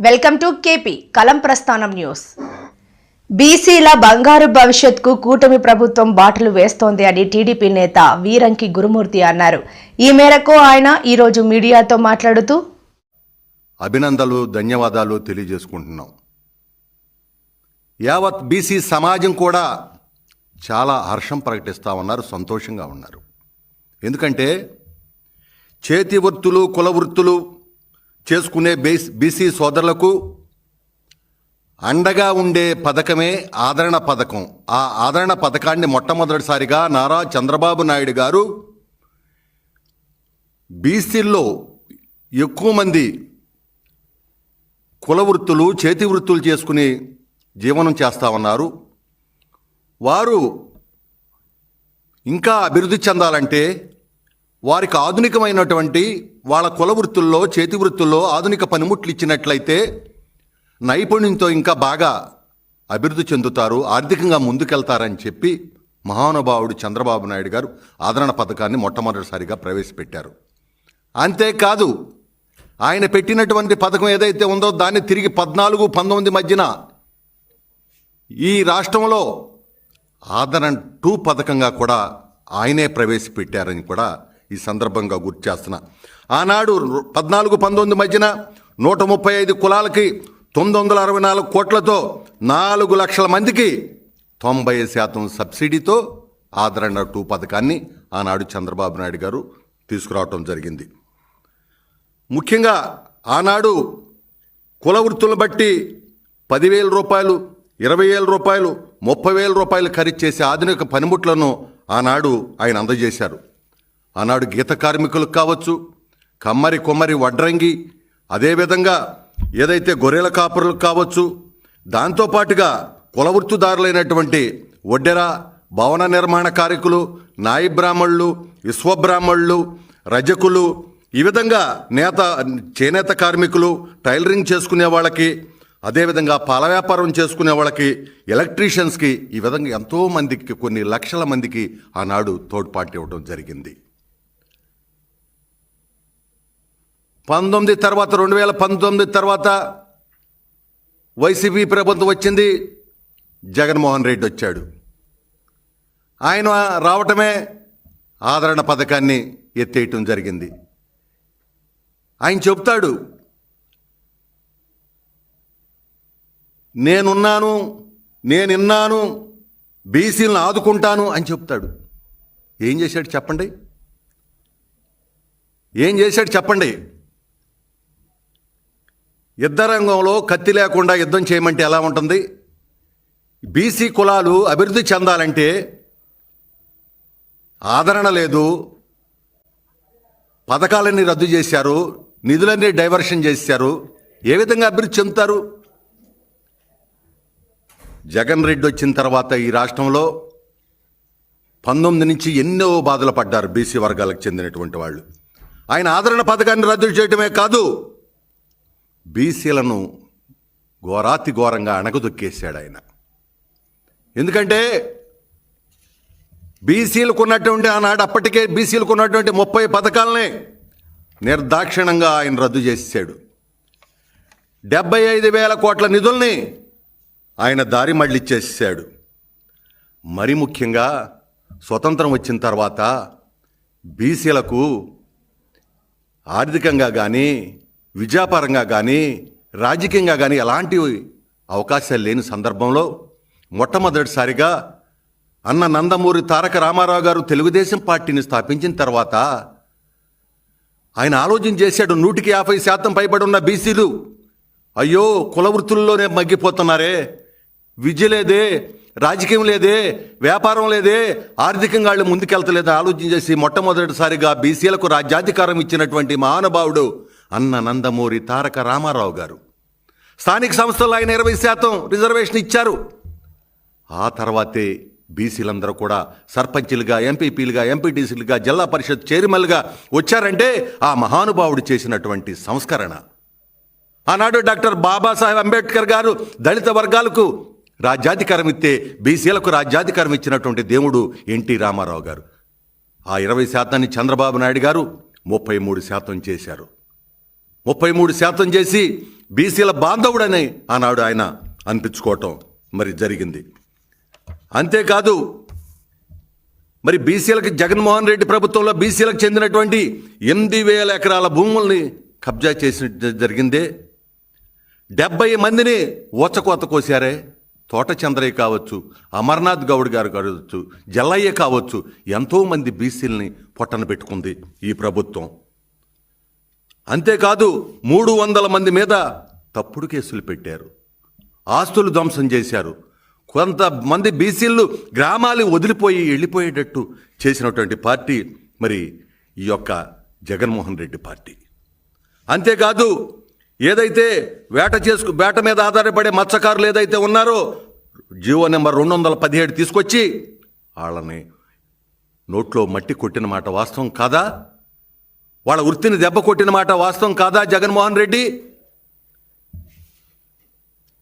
Welcome to KP కలం ప్రస్థానం news. బీసీల బంగారు భవిష్యత్కు కూటమి ప్రభుత్వం బాటలు వేస్తోంది అని టీడీపీ నేత వీరంకి గురుమూర్తి అన్నారు. ఈ మేరకు ఆయన ఈరోజు మీడియాతో మాట్లాడుతూ అభినందనలు ధన్యవాదాలు తెలియజేసుకుంటున్నాం. యావత్ బీసీ సమాజం కూడా చాలా హర్షం ప్రకటిస్తూ ఉన్నారు సంతోషంగా ఉన్నారు. ఎందుకంటే చేతి వృత్తులు కుల వృత్తులు చేసుకునే బేస్ బీసీ సోదరులకు అండగా ఉండే పథకమే ఆదరణ పథకం. ఆ ఆదరణ పథకాన్ని మొట్టమొదటిసారిగా నారా చంద్రబాబు నాయుడు గారు బీసీల్లో ఎక్కువ మంది కుల వృత్తులు చేతి వృత్తులు చేసుకుని జీవనం చేస్తూ ఉన్నారు. వారు ఇంకా అభివృద్ధి చెందాలంటే వారికి ఆధునికమైనటువంటి వాళ్ళ కుల వృత్తుల్లో చేతి వృత్తుల్లో ఆధునిక పనిముట్లు ఇచ్చినట్లయితే నైపుణ్యంతో ఇంకా బాగా అభివృద్ధి చెందుతారు ఆర్థికంగా ముందుకెళ్తారని చెప్పి మహానుభావుడు చంద్రబాబు నాయుడు గారు ఆదరణ పథకాన్ని మొట్టమొదటిసారిగా ప్రవేశపెట్టారు. అంతేకాదు ఆయన పెట్టినటువంటి పథకం ఏదైతే ఉందో దాన్ని తిరిగి పద్నాలుగు పంతొమ్మిది మధ్యన ఈ రాష్ట్రంలో ఆదరణ టూ పథకంగా కూడా ఆయనే ప్రవేశపెట్టారని కూడా ఈ సందర్భంగా గుర్తు చేస్తున్నా. ఆనాడు పద్నాలుగు పంతొమ్మిది మధ్యన నూట ముప్పై ఐదు కులాలకి తొమ్మిది వందల అరవై నాలుగు కోట్లతో నాలుగు లక్షల మందికి తొంభై శాతం సబ్సిడీతో ఆదరణ టూ పథకాన్ని ఆనాడు చంద్రబాబు నాయుడు గారు తీసుకురావటం జరిగింది. ముఖ్యంగా ఆనాడు కుల వృత్తులను బట్టి పదివేల రూపాయలు ఇరవై వేల రూపాయలు ముప్పై వేల రూపాయలు ఖరీదు చేసే ఆధునిక పనిముట్లను ఆనాడు ఆయన అందజేశారు. ఆనాడు గీత కార్మికులకు కావచ్చు కమ్మరి కొమ్మరి వడ్రంగి అదేవిధంగా ఏదైతే గొర్రెల కాపరులకు కావచ్చు దాంతోపాటుగా కులవృత్తుదారులైనటువంటి ఒడ్డెర భవన నిర్మాణ కార్మికులు నాయి బ్రాహ్మణులు విశ్వబ్రాహ్మణులు రజకులు ఈ విధంగా నేత చేనేత కార్మికులు టైలరింగ్ చేసుకునే వాళ్ళకి అదేవిధంగా పాల వ్యాపారం చేసుకునే వాళ్ళకి ఎలక్ట్రీషియన్స్కి ఈ విధంగా ఎంతోమందికి కొన్ని లక్షల మందికి ఆనాడు తోడ్పాటు ఇవ్వడం జరిగింది. పంతొమ్మిది తర్వాత రెండు వేల పంతొమ్మిది తర్వాత వైసీపీ ప్రభుత్వం వచ్చింది. జగన్మోహన్ రెడ్డి వచ్చాడు. ఆయన రావటమే ఆదరణ పథకాన్ని ఎత్తేయటం జరిగింది. ఆయన చెప్తాడు నేనున్నాను నేనున్నాను బీసీలను ఆదుకుంటాను అని చెప్తాడు ఏం చేశాడు చెప్పండి? ఏం చేశాడు చెప్పండి? యుద్ధ రంగంలో కత్తి లేకుండా యుద్ధం చేయమంటే ఎలా ఉంటుంది? బీసీ కులాలు అభివృద్ధి చెందాలంటే ఆదరణ లేదు. పథకాలన్నీ రద్దు చేశారు. నిధులన్నీ డైవర్షన్ చేశారు. ఏ విధంగా అభివృద్ధి చెందుతారు? జగన్ రెడ్డి వచ్చిన తర్వాత ఈ రాష్ట్రంలో పంతొమ్మిది నుంచి ఎన్నో బాధలు పడ్డారు బీసీ వర్గాలకు చెందినటువంటి వాళ్ళు. ఆయన ఆదరణ పథకాన్ని రద్దు చేయడమే కాదు బీసీలను ఘోరాతి ఘోరంగా అణగదొక్కేశాడు ఆయన ఎందుకంటే బీసీలకు ఉన్నటువంటి ఆనాడు అప్పటికే బీసీలకు ఉన్నటువంటి ముప్పై పథకాలనే నిర్దాక్షిణంగా ఆయన రద్దు చేశాడు డెబ్బై ఐదు వేల కోట్ల నిధుల్ని ఆయన దారి మళ్ళిచ్చేసాడు మరి ముఖ్యంగా స్వతంత్రం వచ్చిన తర్వాత బీసీలకు ఆర్థికంగా కానీ విద్యాపరంగా కానీ రాజకీయంగా కానీ ఎలాంటి అవకాశాలు లేని సందర్భంలో మొట్టమొదటిసారిగా అన్న నందమూరి తారక రామారావు గారు తెలుగుదేశం పార్టీని స్థాపించిన తర్వాత ఆయన ఆలోచన చేశాడు నూటికి యాభై శాతం పైబడి ఉన్న బీసీలు. అయ్యో కుల వృత్తుల్లోనే మగ్గిపోతున్నారే. విద్య లేదే రాజకీయం లేదే వ్యాపారం లేదే ఆర్థికంగా వాళ్ళు ముందుకెళ్తలేదని ఆలోచన చేసి మొట్టమొదటిసారిగా బీసీలకు రాజ్యాధికారం ఇచ్చినటువంటి మహానుభావుడు అన్న నందమూరి తారక రామారావు గారు. స్థానిక సంస్థల్లో ఆయన ఇరవై శాతం రిజర్వేషన్ ఇచ్చారు. ఆ తర్వాతే బీసీలందరూ కూడా సర్పంచులుగా ఎంపీపీలుగా ఎంపీటీసీలుగా జిల్లా పరిషత్ చైర్మన్లుగా వచ్చారంటే ఆ మహానుభావుడు చేసినటువంటి సంస్కరణ. ఆనాడు డాక్టర్ బాబాసాహెబ్ అంబేద్కర్ గారు దళిత వర్గాలకు రాజ్యాధికారం ఇస్తే బీసీలకు రాజ్యాధికారం ఇచ్చినటువంటి దేవుడు ఎన్టీ రామారావు గారు. ఆ ఇరవై శాతాన్ని చంద్రబాబు నాయుడు గారు ముప్పై మూడు శాతం చేశారు. ముప్పై మూడు శాతం చేసి బీసీల బాంధవుడని ఆనాడు ఆయన అనిపించుకోవటం మరి జరిగింది. అంతేకాదు మరి బీసీలకు జగన్మోహన్ రెడ్డి ప్రభుత్వంలో బీసీలకు చెందినటువంటి ఎనిమిది వేల ఎకరాల భూముల్ని కబ్జా చేసిన జరిగిందే. డెబ్బై మందిని ఊచకోత కోసారే తోట చంద్రయ్య కావచ్చు అమర్నాథ్ గౌడ్ గారు కావచ్చు జల్లయ్య కావచ్చు ఎంతోమంది బీసీలని పొట్టన పెట్టుకుంది ఈ ప్రభుత్వం. అంతేకాదు మూడు వందల మంది మీద తప్పుడు కేసులు పెట్టారు. ఆస్తులు ధ్వంసం చేశారు. కొంతమంది బీసీలు గ్రామాలు వదిలిపోయి వెళ్ళిపోయేటట్టు చేసినటువంటి పార్టీ మరి ఈ యొక్క జగన్మోహన్ రెడ్డి పార్టీ. అంతేకాదు ఏదైతే వేట చేసుకు వేట మీద ఆధారపడే మత్స్యకారులు ఏదైతే ఉన్నారో జీవో నెంబర్ రెండు వందల పదిహేడు తీసుకొచ్చి వాళ్ళని నోట్లో మట్టి కొట్టిన మాట వాస్తవం కాదా? వాళ్ళ వృత్తిని దెబ్బ కొట్టిన మాట వాస్తవం కాదా జగన్మోహన్ రెడ్డి?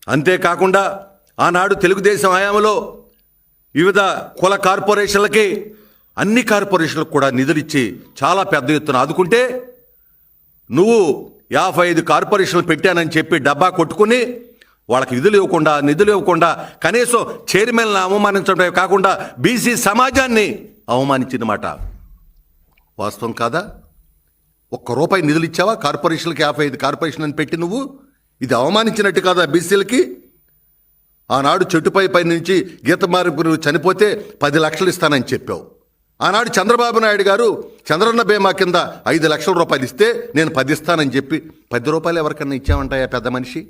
అంతేకాకుండా ఆనాడు తెలుగుదేశం హయాంలో వివిధ కుల కార్పొరేషన్లకి అన్ని కార్పొరేషన్లకు కూడా నిధులిచ్చి చాలా పెద్ద ఎత్తున ఆదుకుంటే నువ్వు యాభై ఐదు కార్పొరేషన్లు పెట్టానని చెప్పి డబ్బా కొట్టుకుని వాళ్ళకి విధులు ఇవ్వకుండా నిధులు ఇవ్వకుండా కనీసం చైర్మన్లను అవమానించడమే కాకుండా బీసీ సమాజాన్ని అవమానించిన మాట. వాస్తవం కాదా? ఒక్క రూపాయి నిధులు ఇచ్చావా? కార్పొరేషన్లకి యాభై ఐదు కార్పొరేషన్ అని పెట్టి నువ్వు? ఇది అవమానించినట్టు కాదా బీసీలకి? ఆనాడు చెట్టుపై పై నుంచి మార్పు చనిపోతే పది లక్షలు ఇస్తానని చెప్పావు. ఆనాడు చంద్రబాబు నాయుడు గారు చంద్రన్న బీమా కింద ఐదు లక్షల రూపాయలు ఇస్తే నేను పది ఇస్తానని చెప్పి పది రూపాయలు ఎవరికన్నా ఇచ్చామంటాయా పెద్ద మనిషి?